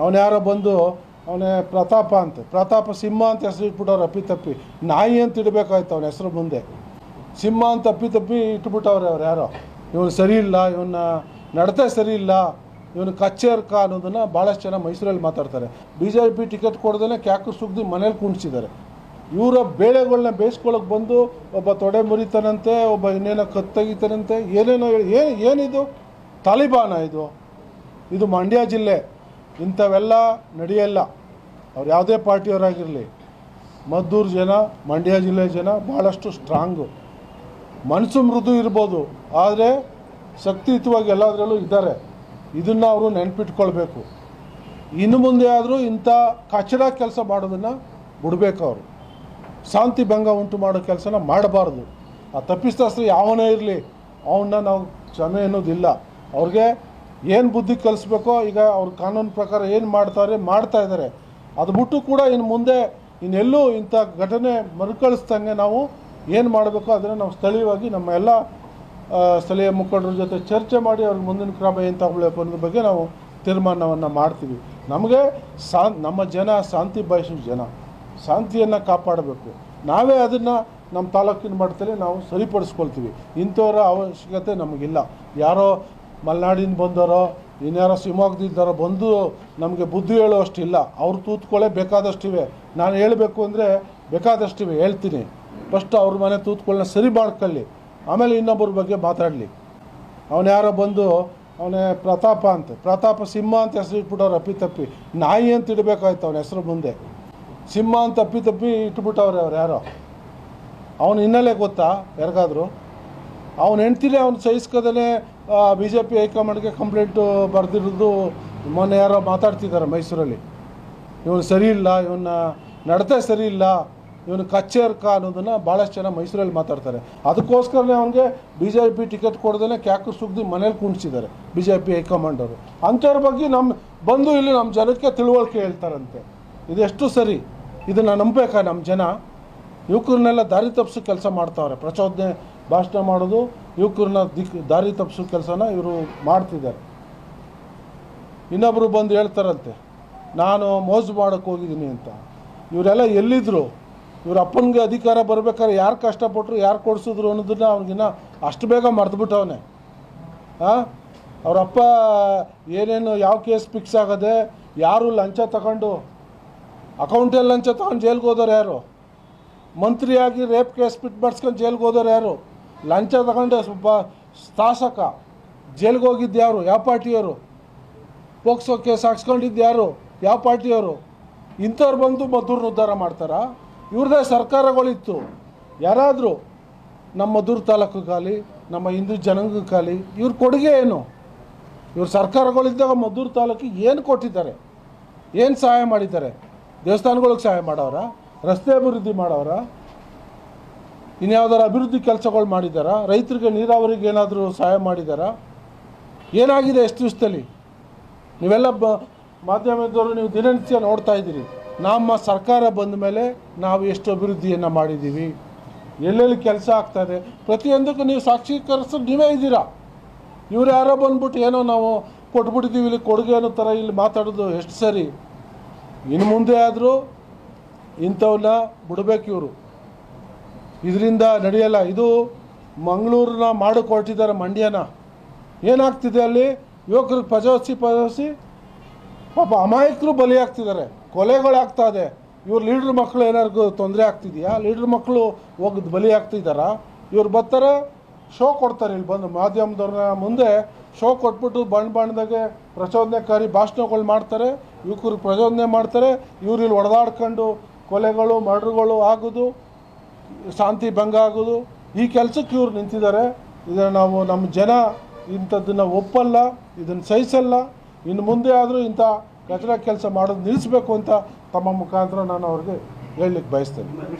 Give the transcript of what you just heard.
ಅವನು ಯಾರೋ ಬಂದು, ಅವನೇ ಪ್ರತಾಪ ಅಂತ, ಪ್ರತಾಪ ಸಿಂಹ ಅಂತ ಹೆಸರು ಇಟ್ಬಿಟ್ಟವ್ರು ಅಪ್ಪಿ ತಪ್ಪಿ. ನಾಯಿ ಅಂತ ಇಡಬೇಕಾಯ್ತು ಅವನ ಹೆಸರು ಮುಂದೆ. ಸಿಂಹ ಅಂತ ಅಪ್ಪಿ ತಪ್ಪಿ ಇಟ್ಬಿಟ್ಟವ್ರೆ ಅವ್ರು ಯಾರೋ. ಇವನು ಸರಿ ಇಲ್ಲ ಇವನ್ನ ನಡತೆ ಸರಿ ಇಲ್ಲ, ಇವನು ಕಚ್ಚೇರ್ಕ ಅನ್ನೋದನ್ನು ಭಾಳಷ್ಟು ಜನ ಮೈಸೂರಲ್ಲಿ ಮಾತಾಡ್ತಾರೆ. ಬಿ ಜೆ ಪಿ ಟಿಕೆಟ್ ಕೊಡ್ದೇ ಕ್ಯಾಕು ಸುಗ್ದು ಮನೇಲಿ ಕುಣಿಸಿದ್ದಾರೆ. ಇವರ ಬೇಳೆಗಳನ್ನ ಬೇಯಿಸ್ಕೊಳಕ್ಕೆ ಬಂದು ಒಬ್ಬ ತೊಡೆ ಮುರಿತಾನಂತೆ, ಒಬ್ಬ ಇನ್ನೇನೋ ಕತ್ತಗಿತಾನಂತೆ ತೆಗಿತಾನಂತೆ ಏನೇನೋ ಹೇಳಿ, ಏನು ಏನಿದು? ತಾಲಿಬಾನ ಇದು. ಇದು ಮಂಡ್ಯ ಜಿಲ್ಲೆ. ಇಂಥವೆಲ್ಲ ನಡೆಯಲ್ಲ ಅವ್ರು ಯಾವುದೇ ಪಾರ್ಟಿಯವರಾಗಿರಲಿ, ಮದ್ದೂರು ಜನ, ಮಂಡ್ಯ ಜಿಲ್ಲೆ ಜನ ಭಾಳಷ್ಟು ಸ್ಟ್ರಾಂಗು ಮನಸ್ಸು ಮೃದು ಇರ್ಬೋದು, ಆದರೆ ಶಕ್ತಿಯುತವಾಗಿ ಎಲ್ಲದರಲ್ಲೂ ಇದ್ದಾರೆ. ಇದನ್ನು ಅವರು ನೆನಪಿಟ್ಕೊಳ್ಬೇಕು. ಇನ್ನು ಮುಂದೆ ಆದರೂ ಇಂಥ ಕಚಡ ಕೆಲಸ ಮಾಡೋದನ್ನು ಬಿಡಬೇಕು ಅವರು. ಶಾಂತಿ ಭಂಗ ಉಂಟು ಮಾಡೋ ಕೆಲಸನ ಮಾಡಬಾರ್ದು. ಆ ತಪ್ಪಿಸ್ತಾಸ್ತ್ರ ಯಾವನೇ ಇರಲಿ ಅವನ್ನ ನಾವು ಕ್ಷಮೆ ಅನ್ನೋದಿಲ್ಲ ಅವ್ರಿಗೆ ಏನು ಬುದ್ಧಿ ಕಲಿಸ್ಬೇಕೋ, ಈಗ ಅವ್ರ ಕಾನೂನು ಪ್ರಕಾರ ಏನು ಮಾಡ್ತಾರೆ, ಮಾಡ್ತಾ ಇದ್ದಾರೆ ಅದು ಬಿಟ್ಟು ಕೂಡ ಇನ್ನು ಮುಂದೆ ಇನ್ನೆಲ್ಲೂ ಇಂಥ ಘಟನೆ ಮರುಕಳಿಸ್ದಂಗೆ ನಾವು ಏನು ಮಾಡಬೇಕೋ ಅದನ್ನು ನಾವು ಸ್ಥಳೀಯವಾಗಿ ನಮ್ಮ ಎಲ್ಲ ಸ್ಥಳೀಯ ಮುಖಂಡರ ಜೊತೆ ಚರ್ಚೆ ಮಾಡಿ ಅವ್ರಿಗೆ ಮುಂದಿನ ಕ್ರಮ ಏನು ತಗೊಳ್ಬೇಕು ಅನ್ನೋದ್ರ ಬಗ್ಗೆ ನಾವು ತೀರ್ಮಾನವನ್ನು ಮಾಡ್ತೀವಿ. ನಮಗೆ ಸಾ, ನಮ್ಮ ಜನ ಶಾಂತಿ ಬಯಸೋ ಜನ. ಶಾಂತಿಯನ್ನು ಕಾಪಾಡಬೇಕು. ನಾವೇ ಅದನ್ನು ನಮ್ಮ ತಾಲೂಕಿನ ಮಟ್ಟದಲ್ಲಿ ನಾವು ಸರಿಪಡಿಸ್ಕೊಳ್ತೀವಿ. ಇಂಥವರ ಅವಶ್ಯಕತೆ ನಮಗಿಲ್ಲ. ಯಾರೋ ಮಲೆನಾಡಿನ ಬಂದವರೋ ಇನ್ಯಾರೋ ಶಿವಮೊಗ್ಗದಿದ್ದಾರೋ ಬಂದು ನಮಗೆ ಬುದ್ಧಿ ಹೇಳುವಷ್ಟಿಲ್ಲ ಅವ್ರು ತೂತ್ಕೊಳ್ಳೆ ಬೇಕಾದಷ್ಟಿವೆ ನಾನು ಹೇಳಬೇಕು ಅಂದರೆ ಬೇಕಾದಷ್ಟಿವೆ ಹೇಳ್ತೀನಿ. ಫಸ್ಟ್ ಅವ್ರ ಮನೆ ತೂತ್ಕೊಳ್ಳನ್ನ ಸರಿ ಮಾಡ್ಕೊಳ್ಳಿ. ಆಮೇಲೆ ಇನ್ನೊಬ್ಬರ ಬಗ್ಗೆ ಮಾತಾಡಲಿ. ಅವನು ಯಾರೋ ಬಂದು, ಅವನೇ ಪ್ರತಾಪ ಅಂತ, ಪ್ರತಾಪ ಸಿಂಹ ಅಂತ ಹೆಸರು ಇಟ್ಬಿಟ್ಟವ್ರು ಅಪ್ಪಿ ತಪ್ಪಿ. ನಾಯಿ ಅಂತ ಇಡಬೇಕಾಯ್ತು ಅವನ ಹೆಸರು ಮುಂದೆ. ಸಿಂಹ ಅಂತ ಅಪ್ಪಿ ತಪ್ಪಿ ಇಟ್ಬಿಟ್ಟವ್ರೆ ಅವ್ರು ಯಾರೋ. ಅವನು ಹಿನ್ನೆಲೆ ಗೊತ್ತಾ, ಯಾರಿಗಾದ್ರು? ಅವನ ಹೆಂಡ್ತಿನೇ ಅವ್ನು ಸಹಿಸ್ಕೋದೇ ಬಿ ಜೆ ಪಿ ಹೈಕಮಾಂಡ್ಗೆ ಕಂಪ್ಲೇಂಟು ಬರೆದಿರೋದು ಮೊನ್ನೆ ಯಾರೋ ಮಾತಾಡ್ತಿದ್ದಾರೆ ಮೈಸೂರಲ್ಲಿ. ಇವನು ಸರಿ ಇಲ್ಲ ಇವನ್ನ ನಡತೆ ಸರಿ ಇಲ್ಲ, ಇವನು ಕಚ್ಚೇರ್ಕ ಅನ್ನೋದನ್ನು ಭಾಳಷ್ಟು ಜನ ಮೈಸೂರಲ್ಲಿ ಮಾತಾಡ್ತಾರೆ. ಅದಕ್ಕೋಸ್ಕರನೇ ಅವನಿಗೆ ಬಿ ಜೆ ಪಿ ಟಿಕೆಟ್ ಕೊಡ್ದೇ ಕ್ಯಾಕು ಸುಗ್ದು ಮನೇಲಿ ಕುಣಿಸಿದ್ದಾರೆ ಬಿ ಜೆ ಪಿ ಹೈಕಮಾಂಡವರು ಅಂಥವ್ರ ಬಗ್ಗೆ ನಮ್ಮ ಬಂದು ಇಲ್ಲಿ ನಮ್ಮ ಜನಕ್ಕೆ ತಿಳುವಳಿಕೆ ಹೇಳ್ತಾರಂತೆ. ಇದೆಷ್ಟು ಸರಿ? ಇದನ್ನು ನಂಬಬೇಕಾ ನಮ್ಮ ಜನ? ಯುವಕರನ್ನೆಲ್ಲ ದಾರಿ ತಪ್ಪಿಸೋ ಕೆಲಸ ಮಾಡ್ತಾವ್ರೆ. ಪ್ರಚೋದನೆ ಭಾಷಣ ಮಾಡೋದು, ಯುವಕರನ್ನ ದಿಕ್, ದಾರಿ ತಪ್ಪಿಸೋ ಕೆಲಸನ ಇವರು ಮಾಡ್ತಿದ್ದಾರೆ. ಇನ್ನೊಬ್ಬರು ಬಂದು ಹೇಳ್ತಾರಂತೆ, ನಾನು ಮೋಸ ಮಾಡೋಕ್ಕೆ ಹೋಗಿದ್ದೀನಿ ಅಂತ. ಇವರೆಲ್ಲ ಎಲ್ಲಿದ್ದರು ಇವ್ರ ಅಪ್ಪನಿಗೆ ಅಧಿಕಾರ ಬರ್ಬೇಕಾದ್ರೆ ಯಾರು ಕಷ್ಟಪಟ್ಟರು ಯಾರು ಕೊಡಿಸಿದ್ರು ಅನ್ನೋದನ್ನ ಅವ್ನಿಗಿನ್ನ ಅಷ್ಟು ಬೇಗ ಮರೆತುಬಿಟ್ಟವನೆ ಹಾಂ ಅವರಪ್ಪ ಏನೇನು ಯಾವ ಕೇಸ್ ಫಿಕ್ಸ್ ಆಗದೆ ಯಾರು ಲಂಚ ತಗೊಂಡು, ಅಕೌಂಟಲ್ಲಿ ಲಂಚ ತಗೊಂಡು ಜೈಲ್ಗೆ ಹೋದವ್ರು ಯಾರು? ಮಂತ್ರಿಯಾಗಿ ರೇಪ್ ಕೇಸ್ ಬಿಟ್ಟು ಬಡ್ಸ್ಕೊಂಡು ಜೈಲ್ಗೆ ಹೋದವ್ರು ಯಾರು? ಲಂಚ ತಗೊಂಡೆ ಸ್ವಲ್ಪ ಶಾಸಕ. ಜೈಲ್ಗೆ ಹೋಗಿದ್ದು ಯಾರು? ಯಾವ ಪಾರ್ಟಿಯವರು? ಪೋಕ್ಸೋ ಕೇಸ್ ಹಾಕ್ಸ್ಕೊಂಡಿದ್ದು ಯಾರು? ಯಾವ ಪಾರ್ಟಿಯವರು? ಇಂಥವ್ರು ಬಂದು ಮದ್ದೂರನ್ನ ಉದ್ಧಾರ ಮಾಡ್ತಾರಾ? ಇವ್ರದೇ ಸರ್ಕಾರಗಳಿತ್ತು. ಯಾರಾದರೂ ನಮ್ಮ ಮದ್ದೂರು ಖಾಲಿ, ನಮ್ಮ ಹಿಂದೂ ಜನಾಂಗಕ್ಕಾಗಲಿ ಇವ್ರ ಕೊಡುಗೆ ಏನು? ಇವ್ರ ಸರ್ಕಾರಗಳಿದ್ದಾಗ ಮದ್ದೂರು ತಾಲೂಕಿಗೆ ಏನು ಕೊಟ್ಟಿದ್ದಾರೆ? ಏನು ಸಹಾಯ ಮಾಡಿದ್ದಾರೆ? ದೇವಸ್ಥಾನಗಳಿಗೆ ಸಹಾಯ ಮಾಡೋರ? ರಸ್ತೆ ಅಭಿವೃದ್ಧಿ ಮಾಡವ್ರ ಇನ್ಯಾವ್ದಾರು ಅಭಿವೃದ್ಧಿ ಕೆಲಸಗಳು ಮಾಡಿದ್ದಾರಾ? ರೈತರಿಗೆ ನೀರಾವರಿಗೆ ಏನಾದರೂ ಸಹಾಯ ಮಾಡಿದ್ದಾರಾ? ಏನಾಗಿದೆ ಎಷ್ಟು ದಿವಸದಲ್ಲಿ? ನೀವೆಲ್ಲ ಬ, ಮಾಧ್ಯಮದವರು ನೀವು ದಿನನಿತ್ಯ ನೋಡ್ತಾ ಇದ್ದೀರಿ. ನಮ್ಮ ಸರ್ಕಾರ ಬಂದ ಮೇಲೆ ನಾವು ಎಷ್ಟು ಅಭಿವೃದ್ಧಿಯನ್ನು ಮಾಡಿದ್ದೀವಿ. ಎಲ್ಲೆಲ್ಲಿ ಕೆಲಸ ಆಗ್ತಾಯಿದೆ ಪ್ರತಿಯೊಂದಕ್ಕೂ ನೀವು ಸಾಕ್ಷೀಕರಿಸೋದು ನೀವೇ ಇದ್ದೀರಾ? ಇವ್ರು ಯಾರೋ ಬಂದ್ಬಿಟ್ಟು ಏನೋ ನಾವು ಕೊಟ್ಬಿಟ್ಟಿದ್ದೀವಿ, ಇಲ್ಲಿ ಕೊಡುಗೆ ಅನ್ನೋ ಥರ ಇಲ್ಲಿ ಮಾತಾಡೋದು ಎಷ್ಟು ಸರಿ? ಇನ್ನು ಮುಂದೆ ಆದರೂ ಇಂಥವನ್ನ ಬಿಡಬೇಕು ಇವರು. ಇದರಿಂದ ನಡೆಯಲ್ಲ. ಇದು ಮಂಗಳೂರನ್ನ ಮಾಡಿಕೊಟ್ಟಿದ್ದಾರೆ ಮಂಡ್ಯನ. ಏನಾಗ್ತಿದೆ ಅಲ್ಲಿ? ಯುವಕರು ಪಜವಸಿ ಪಜವಸಿ ಪಾಪ ಅಮಾಯಕರು ಬಲಿಯಾಗ್ತಿದ್ದಾರೆ. ಕೊಲೆಗಳಾಗ್ತಾ ಇದೆ. ಇವ್ರ ಲೀಡ್ರ್ ಮಕ್ಕಳು ಏನಾದ್ರು ತೊಂದರೆ ಆಗ್ತಿದೆಯಾ? ಲೀಡ್ರ್ ಮಕ್ಕಳು ಹೋಗಿ ಬಲಿ ಇವ್ರು ಬರ್ತಾರೆ, ಶೋ ಕೊಡ್ತಾರೆ ಇಲ್ಲಿ ಬಂದು. ಮಾಧ್ಯಮದವ್ರನ್ನ ಮುಂದೆ ಶೋ ಕೊಟ್ಬಿಟ್ಟು ಬಣ್ಣ ಬಣ್ಣದಾಗೆ ಪ್ರಚೋದನೆಕಾರಿ ಭಾಷಣಗಳು ಮಾಡ್ತಾರೆ. ಯುವಕರು ಪ್ರಚೋದನೆ ಮಾಡ್ತಾರೆ. ಇವ್ರು ಇಲ್ಲಿ ಹೊಡೆದಾಡ್ಕೊಂಡು ಕೊಲೆಗಳು, ಮರ್ಡ್ರುಗಳು ಆಗೋದು. ಶಾಂತಿ ಭಂಗ ಆಗೋದು. ಈ ಕೆಲಸಕ್ಕೆ ಇವ್ರು ನಿಂತಿದ್ದಾರೆ. ಇದನ್ನು ನಾವು ನಮ್ಮ ಜನ ಇಂಥದ್ದನ್ನು ಒಪ್ಪಲ್ಲ, ಇದನ್ನು ಸಹಿಸಲ್ಲ. ಇನ್ನು ಮುಂದೆ ಆದರೂ ಇಂಥ ಕಚಡ ಕೆಲಸ ಮಾಡೋದು ನಿಲ್ಲಿಸಬೇಕು ಅಂತ ತಮ್ಮ ಮುಖಾಂತರ ನಾನು ಅವ್ರಿಗೆ ಹೇಳಲಿಕ್ಕೆ ಬಯಸ್ತೇನೆ.